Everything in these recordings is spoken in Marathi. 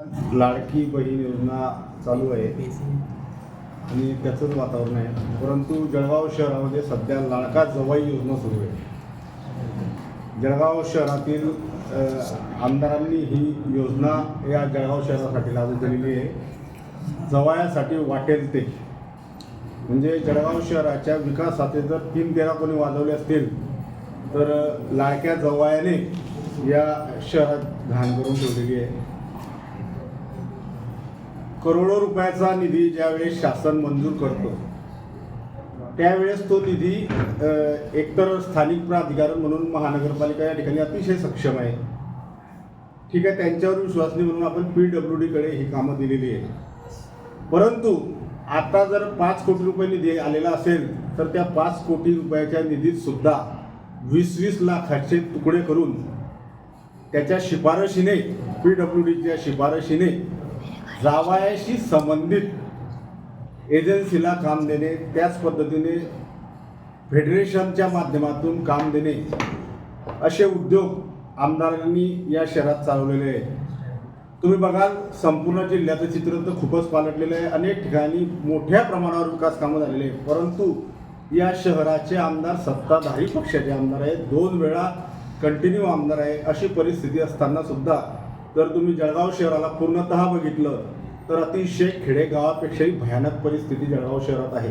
लाडकी बहीण योजना चालू आहे. आणि त्याचंच वातावरण आहे. परंतु जळगाव शहरामध्ये सध्या लाडका जवाई योजना सुरू आहे. जळगाव शहरातील आमदारांनी ही योजना या जळगाव शहरासाठी लागू केलेली आहे. जवायासाठी वाटेल ते. म्हणजे जळगाव शहराच्या विकासाचे जर तीन तेरा कोणी वाजवले असतील तर लाडक्या जवायाने या शहरात घाण करून ठेवलेली आहे. करोडो रुपयाचा निधी ज्यावेळेस शासन मंजूर करतो त्यावेळेस तो निधी एकतर स्थानिक प्राधिकरण म्हणून महानगरपालिका या ठिकाणी अतिशय सक्षम आहे. ठीक आहे त्यांच्यावर विश्वासनी म्हणून आपण पी डब्ल्यू डीकडे ही कामं दिलेली आहे परंतु आता जर पाच कोटी रुपये निधी आलेला असेल तर त्या पाच कोटी रुपयाच्या निधीत सुद्धा वीस वीस लाखाचे तुकडे करून त्याच्या शिफारशीने पी डब्ल्यू डीच्या शिफारशीने जावायाशी संबंधित एजन्सीला काम देणे त्याच पद्धतीने फेडरेशनच्या माध्यमातून काम देणे असे उद्योग आमदारांनी या शहरात चालवलेले आहे तुम्ही बघाल संपूर्ण जिल्ह्याचं चित्र तर खूपच पालटलेलं आहे. अनेक ठिकाणी मोठ्या प्रमाणावर विकास कामं झालेले आहे परंतु या शहराचे आमदार सत्ताधारी पक्षाचे आमदार आहेत. दोन वेळा कंटिन्यू आमदार आहे. अशी परिस्थिती असताना सुद्धा जर तुम्ही जळगाव शहराला पूर्णतः बघितलं तर अतिशय खेडेगावापेक्षाही भयानक परिस्थिती जळगाव शहरात आहे.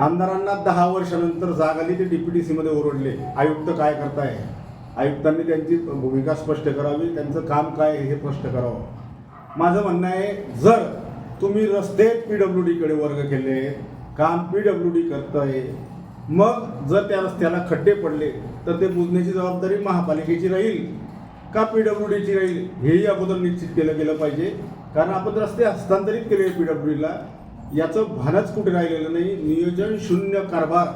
आमदारांना दहा वर्षानंतर जाग आली ते डीपीडीसी मध्ये ओरडले. आयुक्त काय करताय? आयुक्तांनी त्यांची भूमिका स्पष्ट करावी त्यांचं काम काय आहे हे स्पष्ट करावं. माझं म्हणणं आहे जर तुम्ही रस्ते पी डब्ल्यू डीकडे वर्ग केले काम पी डब्ल्यू डी करतंय मग जर त्या रस्त्याला खड्डे पडले तर ते बुजण्याची जबाबदारी महापालिकेची राहील. का पी डब्ल्यू डीची राहील हेही अगोदर निश्चित केलं गेलं पाहिजे. कारण आपण रस्ते हस्तांतरित केले पी डब्ल्यू डीला याचं भानच कुठे राहिलेलं नाही. नियोजन शून्य कारभार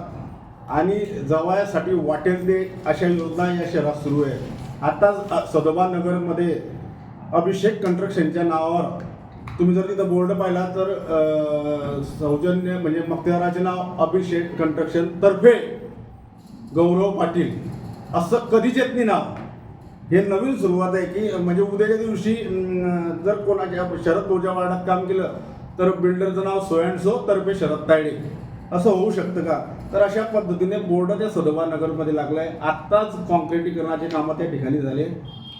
आणि जवायासाठी वाटेल ते अशा योजना या शहरात सुरू आहे. आता सदोबा नगरमध्ये अभिषेक कन्स्ट्रक्शनच्या नावावर तुम्ही जर तिथं बोर्ड पाहिला तर सौजन्य म्हणजे मक्तेदाराचे नाव अभिषेक कन्स्ट्रक्शन तर्फे गौरव पाटील असं कधीच येत नाही नाव. हे नवीन सुरुवात आहे की म्हणजे उद्याच्या दिवशी जर कोणाच्या शरद तुझ्या वार्डात काम केलं तर बिल्डरचं नाव सो अँड सो तर्फे शरद तायडे. असं होऊ शकतं का? तर अशा पद्धतीने बोर्ड त्या सदोबा नगरमध्ये आहे आत्ताच कॉन्क्रिटीकरणाचे कामं त्या ठिकाणी झाले.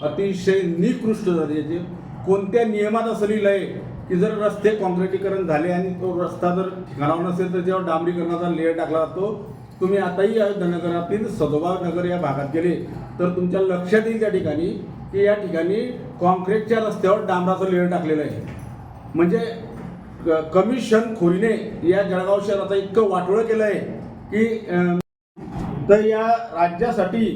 अतिशय निकृष्ट दर्जाचे कोणत्या नियमात असं लिहिलं आहे की जर रस्ते कॉन्क्रिटीकरण झाले आणि तो रस्ता जर ठिकाणावर नसेल तर जेव्हा डांबरीकरणाचा लेअर टाकला जातो तुम्ही आताही नगरातील सदोबा नगर या भागात गेले तर तुमच्या लक्षात येईल त्या ठिकाणी की या ठिकाणी कॉन्क्रीटच्या रस्त्यावर डांबराचं लेअर टाकलेलं आहे. म्हणजे क- कमिशन खोरीने या जळगाव शहराचं इतकं वाटोळं केलं आहे की तर या राज्यासाठी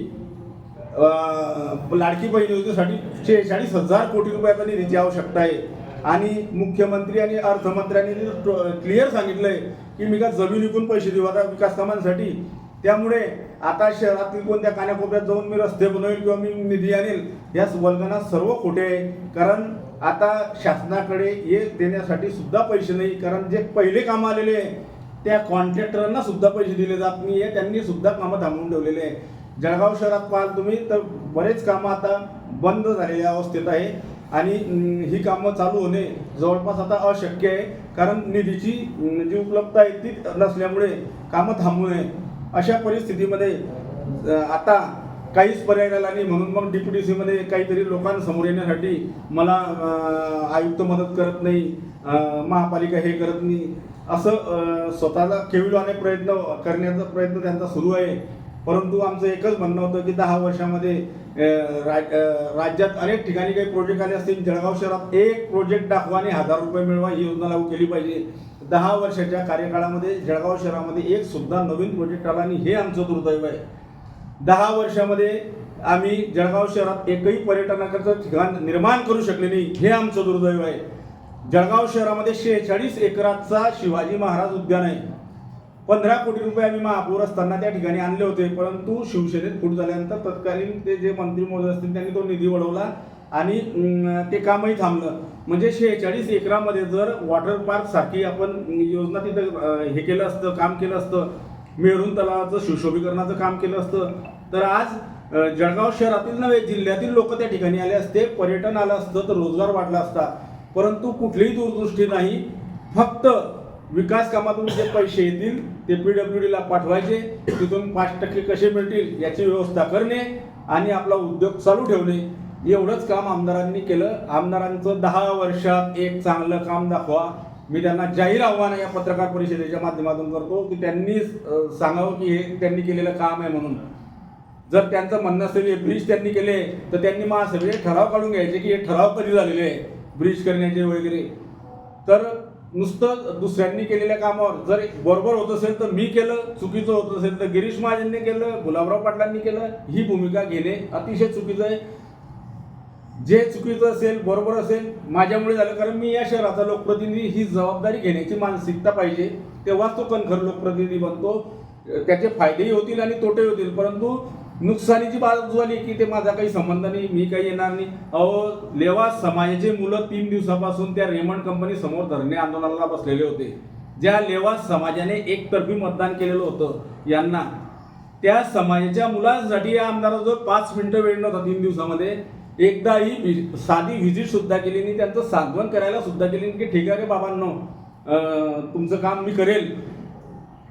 लाडकी बहीण योजनेसाठी शेहेचाळीस हजार कोटी रुपयाचा निधीची आवश्यकता आहे. आणि मुख्यमंत्री आणि अर्थमंत्र्यांनी क्लिअर सांगितलं आहे की मी का जमीन विकून पैसे देऊ आता विकास कामांसाठी? त्यामुळे आता शहरातील कोणत्या कानाकोपऱ्यात जाऊन मी रस्ते बनवेल किंवा मी निधी आणेल या वर्गांना सर्व खोटे आहे. कारण आता शासनाकडे हे देण्यासाठी सुद्धा पैसे नाही. कारण जे पहिले कामं आलेले आहे त्या कॉन्ट्रॅक्टरांना सुद्धा पैसे दिले जात नाही आहे. त्यांनी सुद्धा कामं थांबवून ठेवलेले आहे. जळगाव शहरात पाहाल तुम्ही तर बरेच कामं आता बंद झालेल्या अवस्थेत आहे. आणि ही कामं चालू होणे जवळपास आता अशक्य आहे. कारण निधीची जी उपलब्धता आहे ती नसल्यामुळे कामं थांबू नये. अशा परिस्थितीमध्ये आता काहीच पर्याय राहिला नाही. म्हणून मग डी सीमध्ये काहीतरी लोकांसमोर येण्यासाठी मला आयुक्त मदत करत नाही महापालिका हे करत नाही. असं स्वतःला केविलवाने प्रयत्न करण्याचा प्रयत्न त्यांचा सुरू आहे. परंतु आमचं एकच म्हणणं होतं की दहा वर्षामध्ये राज्यात अनेक ठिकाणी काही प्रोजेक्ट आले असतील. जळगाव शहरात एक प्रोजेक्ट दाखवा आणि हजार रुपये मिळवा ही योजना लागू केली पाहिजे. दहा वर्षाच्या कार्यकाळामध्ये जळगाव शहरामध्ये एक सुद्धा नवीन प्रोजेक्ट आला आणि हे आमचं दुर्दैव आहे. दहा वर्षामध्ये आम्ही जळगाव शहरात एकही पर्यटनाकरचं ठिकाण निर्माण करू शकले नाही हे आमचं दुर्दैव आहे. जळगाव शहरामध्ये शेहेचाळीस एकराचा शिवाजी महाराज उद्यान आहे. पंधरा कोटी रुपये आम्ही महापौर असताना त्या ठिकाणी आणले होते परंतु शिवसेनेत फूट झाल्यानंतर तत्कालीन ते जे मंत्री महोदय असतील त्यांनी तो निधी वळवला आणि ते कामही थांबलं. म्हणजे शेहेचाळीस एकरामध्ये जर वॉटर पार्क सारखी आपण योजना तिथं हे केलं असतं काम केलं असतं मेरून तलावाचं सुशोभीकरणाचं काम केलं असतं तर आज जळगाव शहरातील नव्हे जिल्ह्यातील लोक त्या ठिकाणी आले असते पर्यटन आलं असतं तर रोजगार वाढला असता. परंतु कुठलीही दूरदृष्टी नाही फक्त विकास कामातून जे पैसे येतील ते पी डब्ल्यू डीला पाठवायचे तिथून पाच टक्के कसे मिळतील याची व्यवस्था करणे आणि आपला उद्योग चालू ठेवणे. एवढंच काम आमदारांनी केलं. आमदारांचं दहा वर्षात एक चांगलं काम दाखवा. मी त्यांना जाहीर आव्हान या पत्रकार परिषदेच्या माध्यमातून करतो की त्यांनी सांगावं की हे त्यांनी केलेलं काम आहे म्हणून. जर त्यांचं म्हणणं असेल हे ब्रिज त्यांनी केले तर त्यांनी महासभेत ठराव काढून घ्यायचे की हे ठराव कधी झालेले आहे ब्रिज करण्याचे वगैरे. तर नुसतं दुसऱ्यांनी केलेल्या कामावर. जर बरोबर होत असेल तर मी केलं चुकीचं होत असेल तर गिरीश महाजनने केलं गुलाबराव पाटलांनी केलं ही भूमिका घेणे अतिशय चुकीचं आहे. जे चुकीचं असेल बरोबर असेल माझ्यामुळे झालं. कारण मी या शहराचा लोकप्रतिनिधी ही जबाबदारी घेण्याची मानसिकता पाहिजे. तेव्हाच तो कणखर लोकप्रतिनिधी बनतो. त्याचे फायदेही होतील आणि तोटेही होतील. परंतु नुकसानीची बाजू झाली की ते माझा काही संबंध नाही मी काही येणार नाही. अहो लेवा समाजाचे मुलं तीन दिवसापासून त्या रेमंड कंपनी समोर धरणे आंदोलनाला बसलेले होते. ज्या लेवा समाजाने एकतर्फी मतदान केलेलं होतं यांना. त्या समाजाच्या मुलांसाठी या आमदाराजवळ पाच मिनिटं वेळ नव्हता तीन दिवसामध्ये. एकदाही वि- साधी व्हिजिट सुद्धा केली नाही त्यांचं सांत्वन करायला सुद्धा केली नाही की ठीक आहे रे बाबांनो तुमचं काम मी करेल.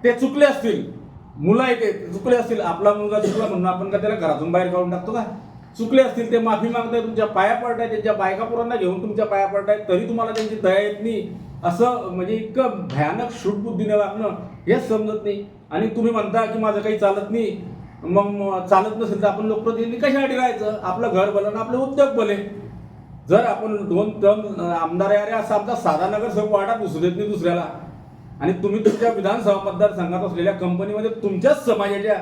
ते चुकले असतील. मुलं आहे ते चुकले असतील. आपला मुलगा चुकला म्हणून आपण का त्याला घरातून बाहेर काढून टाकतो का? चुकले असतील ते माफी मागताय तुमच्या पाया पडताय त्यांच्या बायका पोरांना घेऊन तुमच्या पाया पडताय तरी तुम्हाला त्यांची दया येत नाही. असं म्हणजे इतकं भयानक शूट बुद्धीने वागणं हेच समजत नाही. आणि तुम्ही म्हणता की माझं काही चालत नाही. मग चालत नसेल तर आपण लोकप्रतिनिधी कशासाठी राहायचं? आपलं घर भलं आपले उद्योग भले. जर आपण दोन टर्म आमदार आहे अरे असा आमचा साधा नगर सर्व वाटा घुसू देत नाही दुसऱ्याला. आणि तुम्ही तुमच्या विधानसभा मतदारसंघात असलेल्या कंपनीमध्ये तुमच्याच समाजाच्या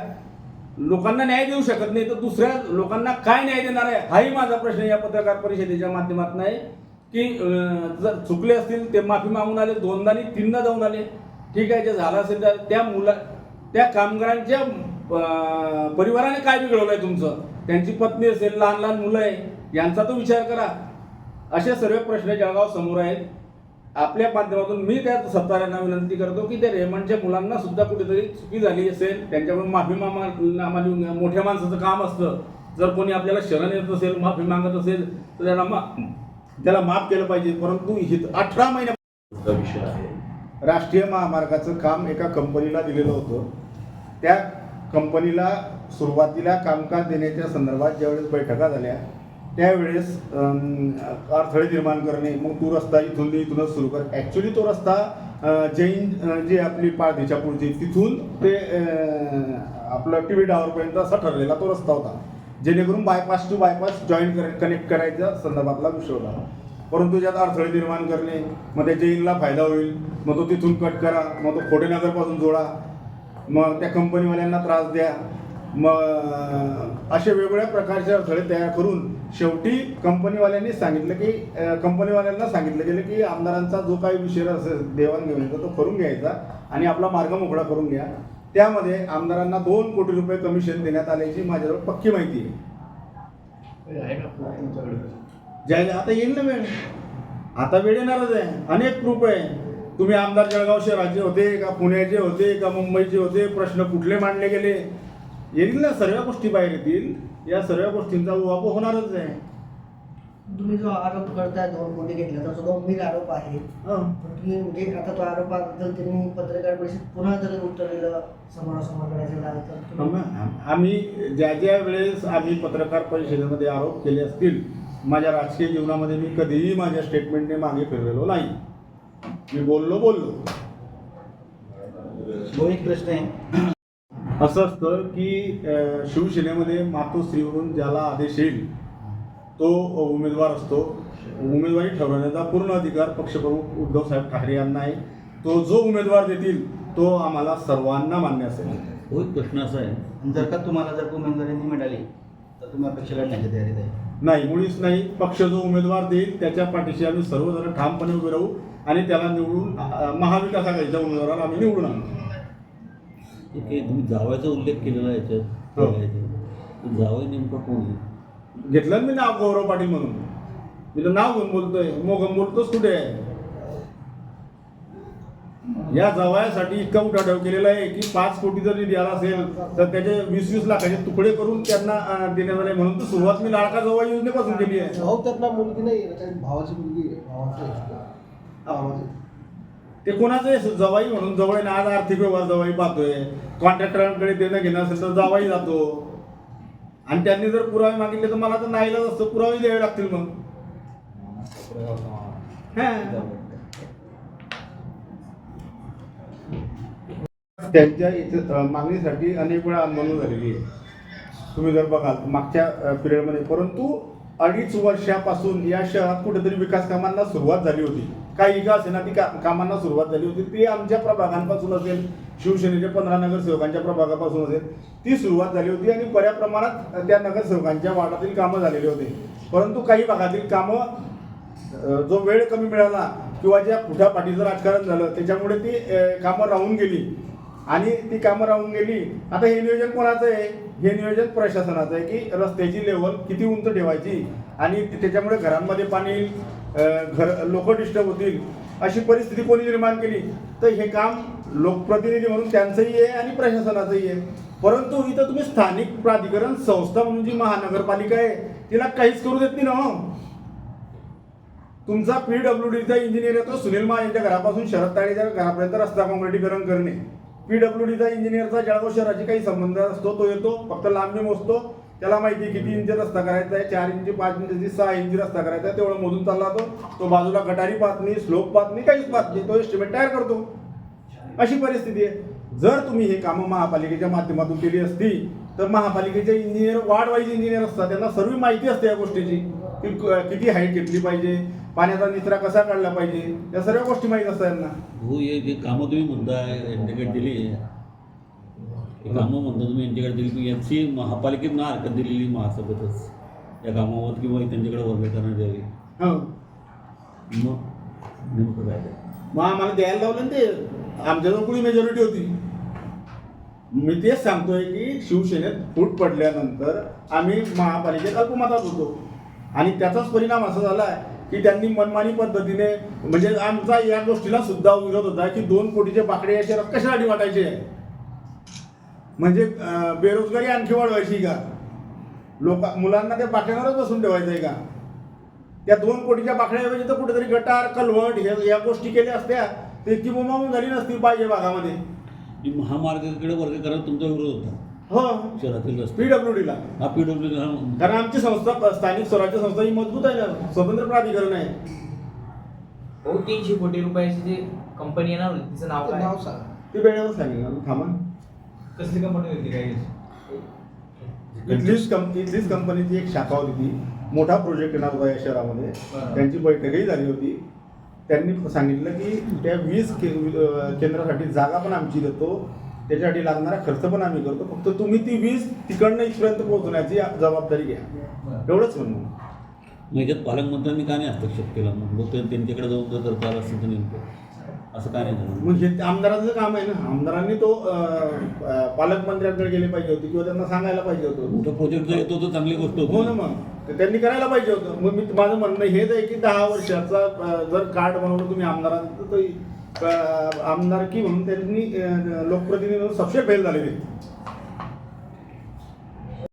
लोकांना न्याय देऊ शकत नाही तर दुसऱ्या लोकांना काय न्याय देणार आहे? हाही माझा प्रश्न या पत्रकार परिषदेच्या माध्यमातून आहे की जर चुकले असतील ते माफी मागून आले दोनदा आणि तीनदा जाऊन आले. ठीक आहे जे झालं असेल तर त्या मुला त्या कामगारांच्या परिवाराने काय बिघडवलं आहे तुमचं? त्यांची पत्नी असेल लहान लहान मुलं आहे यांचा तो विचार करा. असे सर्व प्रश्न जळगाव समोर आहेत. आपल्या माध्यमातून मी त्या सत्तारांना विनंती करतो की त्या रेमंडच्या मुलांना सुद्धा कुठेतरी चुकी झाली असेल त्यांच्याकडून माफी मामा नामा मोठ्या माणसाचं काम असतं. जर कोणी आपल्याला शरण येत असेल माफी मागत असेल तर त्याला मा त्याला माफ केलं पाहिजे. परंतु हित अठरा महिन्या विषय आहे. राष्ट्रीय महामार्गाचं काम एका कंपनीला दिलेलं होतं. त्या कंपनीला सुरुवातीला कामकाज देण्याच्या संदर्भात ज्यावेळेस बैठका झाल्या त्यावेळेस अडथळे निर्माण करणे मग तो रस्ता इथून इथूनच सुरू कर. ॲक्च्युली तो रस्ता जैन जे जी आपली पाळदेच्या पुढची तिथून ते आपलं टी व्ही टावरपर्यंत असा ठरलेला तो रस्ता होता. जेणेकरून बायपास टू बायपास जॉईन कर कनेक्ट करायच्या संदर्भातला विषय होता. परंतु ज्यात अडथळे निर्माण करणे मग त्या जैनला फायदा होईल मग तो तिथून कट करा मग तो खोटेनगरपासून जोडा मग त्या कंपनीवाल्यांना त्रास द्या मग असे वेगवेगळ्या प्रकारचे अडथळे तयार करून शेवटी कंपनीवाल्यांनी सांगितलं की कंपनीवाल्यांना सांगितलं गेलं की आमदारांचा जो काही विषय असेल देवाणघेवाणीचा तो करून घ्यायचा आणि आपला मार्ग मोकळा करून घ्या. त्यामध्ये आमदारांना दोन कोटी रुपये कमिशन देण्यात आल्याची माझ्याजवळ पक्की माहिती आहे. आहे का तुमच्याकडे. ज्या आता येईल ना वेळ? आता वेळ येणारच आहे. अनेक प्रूफ आहे. तुम्ही आमदार जळगाव शहराचे होते का पुण्याचे होते का मुंबईचे होते प्रश्न कुठले मांडले गेले? येईल ना सर्व गोष्टी बाहेर येतील. या सर्व गोष्टींचा उहापोह होणारच आहे. तुम्ही जो आरोप करताय दोन कोटी घेतला तर तो गंभीर आरोप आहे हं. पण तुम्ही म्हणजे आता तो आरोपाबद्दल त्यांनी पत्रकार परिषद पुन्हा जर उत्तर दिलं समोरासमोर करायचं झालं तर तुम्ही आम- आम्ही ज्या ज्या वेळेस आम्ही पत्रकार परिषदेमध्ये आरोप केले असतील माझ्या राजकीय जीवनामध्ये मी कधीही माझ्या स्टेटमेंटने मागे फिरलेलो नाही. मी बोललो बोललो. तो एक प्रश्न आहे. असं असतं की शिवसेनेमध्ये मातोश्रीवरून ज्याला आदेश येईल तो उमेदवार असतो. उमेदवारी ठरवण्याचा पूर्ण अधिकार पक्षप्रमुख उद्धव साहेब ठाकरे यांना आहे. तो जो उमेदवार देतील तो आम्हाला सर्वांना मान्य असेल. एक प्रश्न असा आहे. जर का तुम्हाला जर उमेदवारी नाही मिळाली तर तुम्ही अपेक्षा लढण्याच्या तयारीत आहे. नाही मुळीच नाही. पक्ष जो उमेदवार देईल त्याच्या पाठीशी आम्ही सर्वजण ठामपणे उभे राहू आणि त्याला निवडून महाविकास आघाडीच्या उमेदवाराला आम्ही निवडून आणू. तुम्ही जावायचा उल्लेख केलेला आहे याच्यात हो. याच्यात. जावई नेमकं कोण आहे घेतलं ना मी नाव गौरव पाटील म्हणून मी तर नाव घेऊन बोलतोय मोगम बोलतोच कुठे आहे या जवळसाठी इतका उठाठेव केलेला आहे की पाच कोटी जर निधी आला असेल तर त्याचे वीस वीस लाखाचे तुकडे करून त्यांना देण्यात आले म्हणून तर सुरुवात मी लाडका जवळ योजनेपासून केली आहे भाऊ त्यांना मुलगी नाही भावाची मुलगी आहे. भावाची. ते कोणाचं आहे? जवाई म्हणून. जवळ आहे ना आज आर्थिक व्यवहार जवाई पाहतोय. कॉन्ट्रॅक्टरांकडे देणं घेणं असेल तर जवाई जातो. आणि त्यांनी जर पुरावे मागितले तर मला तर नाहीलाच असतं. पुरावे द्यावे लागतील मग. त्यांच्या इथे मागणीसाठी अनेक वेळा आंदोलन झालेली आहे. तुम्ही जर बघाल मागच्या पिरियडमध्ये परंतु अडीच वर्षापासून या शहरात कुठेतरी विकास कामांना सुरुवात झाली होती. काही का असेना ती का कामांना सुरुवात झाली होती. ती आमच्या प्रभागांपासून असेल शिवसेनेच्या पंधरा नगरसेवकांच्या प्रभागापासून असेल ती सुरुवात झाली होती आणि बऱ्या प्रमाणात त्या नगरसेवकांच्या वार्डातील कामं झालेली होती. परंतु काही भागातील कामं जो वेळ कमी मिळाला किंवा ज्या पुढ्यापाठीचं राजकारण झालं त्याच्यामुळे ती कामं राहून गेली. आणि ती कामं राहून गेली. आता हे नियोजन कोणाचं आहे? हे नियोजन प्रशासनाचं आहे की रस्त्याची लेवल किती उंच ठेवायची आणि त्याच्यामुळे घरांमध्ये पाणी येईल? घर लोक डिस्टर्ब होतील अशी परिस्थिती कोणी निर्माण केली तर हे काम लोकप्रतिनिधी म्हणून त्यांचंही आहे आणि प्रशासनाचंही आहे. परंतु इथं तुम्ही स्थानिक प्राधिकरण संस्था म्हणून जी महानगरपालिका आहे तिला काहीच करू देत नाही ना हो. तुमचा पीडब्ल्यू डीचा इंजिनियर येतो सुनील मा यांच्या घरापासून शरद ताळेच्या घरापर्यंत रस्ता काँक्रिटीकरण करणे. पीडब्ल्यू डीचा इंजिनियरचा जळगाव शहराची काही संबंध असतो तो येतो फक्त लांबी मोजतो. त्याला माहिती आहे किती इंच रस्ता करायचा आहे चार इंची पाच इंची सहा इंची रस्ता करायचा आहे तेवढं मोजून चालला तो. तो बाजूला गटारी पाहत नाही स्लोप पाहत नाही काहीच पाहत नाही. तो एस्टिमेट तयार करतो. अशी परिस्थिती आहे. जर तुम्ही हे कामं महापालिकेच्या माध्यमातून केली असती तर महापालिकेचे इंजिनियर वार्ड वाईज इंजिनियर असतात. त्यांना सर्व माहिती असते या गोष्टीची. की किती हाईट घेतली पाहिजे पाण्याचा निचरा कसा काढला पाहिजे या सर्व गोष्टी माहीत असतात त्यांना. हो हे जे कामं तुम्ही मुद्दा दिली हे कामं म्हणता तुम्ही यांच्याकडे दिली की यांची महापालिकेत ना हरकत दिलेली महासभेतच. या कामावर किंवा त्यांच्याकडे वर्ग करण्यात द्यावी हो. मग नेमकं काय ते? मग आम्हाला द्यायला लावलं ना ते. आमच्याजवळ कुणी मेजॉरिटी होती. मी तेच सांगतोय की शिवसेनेत फूट पडल्यानंतर आम्ही महापालिकेत अल्पमतात होतो. आणि त्याचाच परिणाम असा झाला की त्यांनी मनमानी पद्धतीने म्हणजे आमचा या गोष्टीला सुद्धा विरोध होता की दोन कोटीचे बाकडे या शहरात कशासाठी वाटायचे? म्हणजे बेरोजगारी आणखी वाढवायची का? लोक मुलांना त्या बाकड्यांवरच बसून ठेवायचं आहे का? त्या दोन कोटीच्या बाकड्याऐवजी तर कुठेतरी गटार कलवट हे या गोष्टी केल्या असत्या. तर इतकी बोंबाबोंब झाली नसती पाहिजे भागामध्ये. ही महामार्गाकडे वर्ग करायला तुमचा विरोध होता. हो. शहरातील पीडब्ल्यू डीला हा पीडब्ल्यू कारण आमची संस्था स्थानिक स्वराज्य संस्था ही मजबूत आहे ना. स्वतंत्र प्राधिकरण आहे. हो तीनशे कोटी रुपयाची जी कंपनी येणार होती तिचं नाव ते काय? नाव सांग. ती वेळेवर सांगेल. ना थांबा. कसली कंपनी होती काय? इथलीच कंप इथलीच कंपनीची एक शाखा होती ती. मोठा प्रोजेक्ट येणार होता या शहरामध्ये बरं. त्यांची बैठकही झाली होती. त्यांनी सांगितलं की त्या वीज के- अं, केंद्रासाठी जागा पण आमची देतो. त्याच्यासाठी लागणारा खर्च पण आम्ही करतो. फक्त तुम्ही ती वीज तिकडनं इथपर्यंत पोहोचण्याची जबाबदारी घ्या. एवढंच म्हणून. मग याच्यात पालकमंत्र्यांनी का नाही हस्तक्षेप केला? मग लोक त्यांच्याकडे जाऊन जर करता आलं असतं तर नेमकं. असं काय नाही मग हे ते आमदाराचं काम आहे ना. आमदारांनी तो पालकमंत्र्यांकडे गेले पाहिजे होते किंवा त्यांना सांगायला पाहिजे होतं. मोठा प्रोजेक्ट जर येतो तर चांगली गोष्ट हो ना मग. ते त्यांनी करायला पाहिजे होतं. मग मी माझं म्हणणं हेच आहे की दहा वर्षाचा जर कार्ड बनवलं तुम्ही आमदारांचं आमदारकी म्हणून त्यांनी लोकप्रतिनिधी म्हणून सबसे फेल झालेले.